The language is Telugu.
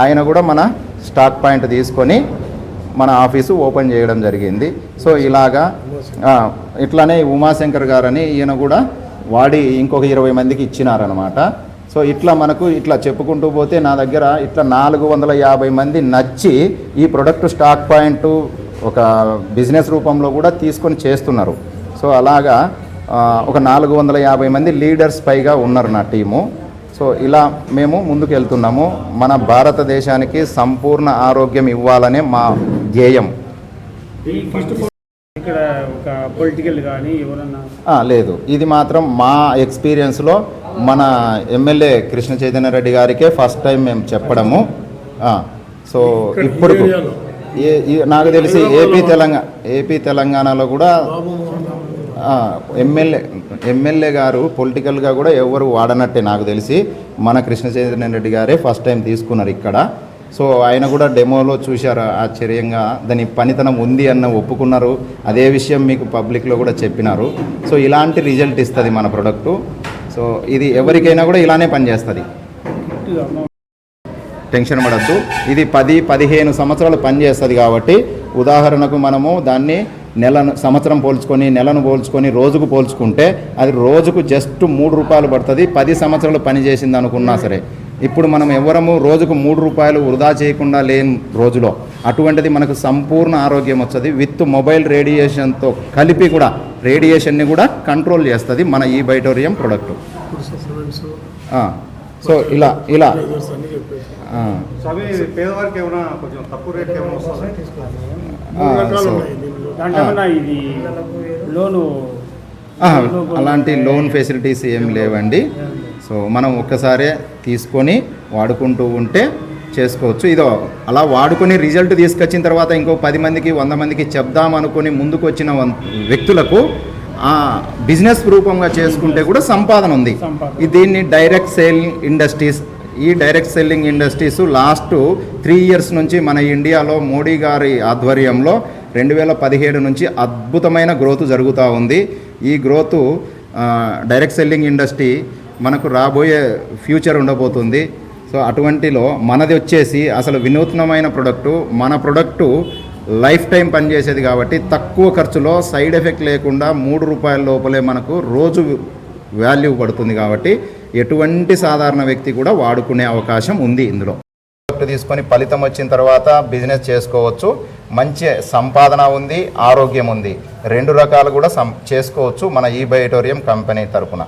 ఆయన కూడా మన స్టాక్ పాయింట్ తీసుకొని మన ఆఫీసు ఓపెన్ చేయడం జరిగింది. సో ఇలాగా ఇట్లానే ఉమాశంకర్ గారని ఈయన కూడా వాడి ఇంకొక ఇరవై మందికి ఇచ్చినారనమాట. సో ఇట్లా మనకు ఇట్లా చెప్పుకుంటూ పోతే నా దగ్గర ఇట్లా నాలుగు వందల యాభై మంది నచ్చి ఈ ప్రొడక్ట్ స్టాక్ పాయింట్ ఒక బిజినెస్ రూపంలో కూడా తీసుకొని చేస్తున్నారు. సో అలాగా ఒక నాలుగు వందల యాభై మంది లీడర్స్ పైగా ఉన్నారు నా టీము. సో ఇలా మేము ముందుకు వెళ్తున్నాము మన భారతదేశానికి సంపూర్ణ ఆరోగ్యం ఇవ్వాలనే మా ధ్యేయం. ఇక్కడ ఒక పొలిటికల్ కానీ ఎవరన్నా? ఆ, లేదు. ఇది మాత్రం మా ఎక్స్పీరియన్స్లో మన ఎమ్మెల్యే కృష్ణ చైతన్య రెడ్డి గారికే ఫస్ట్ టైం మేము చెప్పడము. సో ఇప్పుడు నాకు తెలిసి ఏపీ తెలంగాణ ఏపీ తెలంగాణలో కూడా ఎమ్మెల్యే ఎమ్మెల్యే గారు పొలిటికల్గా కూడా ఎవరు వాడనట్టే నాకు తెలిసి మన కృష్ణ చైతన్య రెడ్డి గారే ఫస్ట్ టైం తీసుకున్నారు ఇక్కడ. సో ఆయన కూడా డెమోలో చూశారు ఆశ్చర్యంగా. దాని పనితనం ఉంది అన్న ఒప్పుకున్నారు. అదే విషయం మీకు పబ్లిక్లో కూడా చెప్పినారు. సో ఇలాంటి రిజల్ట్ ఇస్తుంది మన ప్రొడక్టు. సో ఇది ఎవరికైనా కూడా ఇలానే పనిచేస్తుంది. టెన్షన్ పడద్దు. ఇది పది పదిహేను సంవత్సరాలు పనిచేస్తుంది కాబట్టి ఉదాహరణకు మనము దాన్ని నెలను సంవత్సరం పోల్చుకొని నెలను పోల్చుకొని రోజుకు పోల్చుకుంటే అది రోజుకు జస్ట్ మూడు రూపాయలు పడుతుంది. పది సంవత్సరాలు పని చేసింది అనుకున్నా సరే. ఇప్పుడు మనం ఎవరము రోజుకు మూడు రూపాయలు వృధా చేయకుండా లేని రోజులో. అటువంటిది మనకు సంపూర్ణ ఆరోగ్యం వస్తుంది. విత్ మొబైల్ రేడియేషన్తో కలిపి కూడా రేడియేషన్ని కూడా కంట్రోల్ చేస్తుంది మన ఈ బైటోరియం ప్రొడక్ట్ సో ఇలా ఇలా. పేదవారికి ఏమైనా కొంచెం తక్కువ రేట్కి ఏమైనా దాంట్లో. ఇది లోను అలాంటి లోన్ ఫెసిలిటీస్ ఏం లేవండి. సో మనం ఒక్కసారే తీసుకొని వాడుకుంటూ ఉంటే చేసుకోవచ్చు. ఇదో అలా వాడుకొని రిజల్ట్ తీసుకొచ్చిన తర్వాత ఇంకో పది మందికి వంద మందికి చెప్దాం అనుకొని ముందుకు వచ్చిన వ్యక్తులకు ఆ బిజినెస్ రూపంగా చేసుకుంటే కూడా సంపాదన ఉంది. సంపాదన. దీన్ని డైరెక్ట్ సేల్ ఇండస్ట్రీస్ ఈ direct selling industries last three years నుంచి మన ఇండియాలో మోడీ గారి ఆధ్వర్యంలో రెండు వేల పదిహేడు నుంచి అద్భుతమైన గ్రోత్ జరుగుతూ ఉంది. ఈ గ్రోత్ డైరెక్ట్ సెల్లింగ్ ఇండస్ట్రీ మనకు రాబోయే ఫ్యూచర్ ఉండబోతుంది. సో అటువంటిలో మనది వచ్చేసి అసలు వినూత్నమైన ప్రొడక్టు మన ప్రొడక్టు లైఫ్ టైం పనిచేసేది కాబట్టి తక్కువ ఖర్చులో సైడ్ ఎఫెక్ట్ లేకుండా మూడు రూపాయల లోపలే మనకు రోజు వాల్యూ పడుతుంది కాబట్టి ఎటువంటి సాధారణ వ్యక్తి కూడా వాడుకునే అవకాశం ఉంది ఇందులో. తీసుకొని ఫలితం వచ్చిన తర్వాత బిజినెస్ చేసుకోవచ్చు. మంచి సంపాదన ఉంది ఆరోగ్యం ఉంది. రెండు రకాలు కూడా సం చేసుకోవచ్చు మన ఈ బయోటోరియం కంపెనీ తరపున.